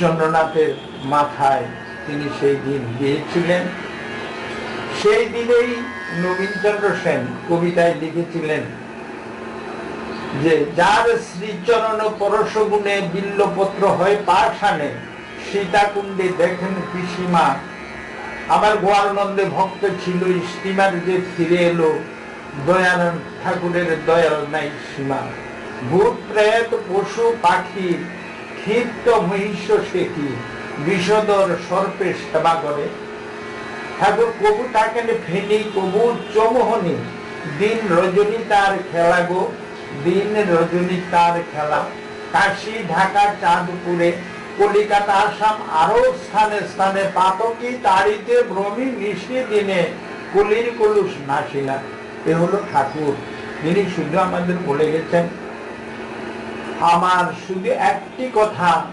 চন্দ্রনাথের মাথায় তিনি সেই দিন গিয়েছিলেন। সেই দিনেই নবীনচন্দ্র সেন কবিতায় লিখেছিলেন যে, যার শ্রীচরণ পরশ গুণে বিল্লপত্র হয় পাষাণে, সীতাকুণ্ডে দেখেন পিসিমা। আমার গোয়ালনন্দে ভক্ত ছিল স্টিমার যে ফিরে এলো, দয়ানন্দ ঠাকুরের দয়াল নাই সীমা। ভূত, প্রেত, পশু, পাখি ক্ষিপ্ত মহিষ শেখি বিষদর সর্পে সেবা করে। ঠাকুর কবু থাকেন ফেনি, কবু চমোহনি। দিন রজনী তার খেলা গো, দিন রজনী তার খেলা। কাশী ঢাকা চাঁদপুরে, কলিকাতা আসাম আরও স্থানে স্থানে পাতকি তাড়িতে ভ্রমি নিশি দিনে কলির কলুষ নাসিনা এ হলো ঠাকুর। তিনি শুধু আমাদের বলে গেছেন আমার শুধু একটি কথা।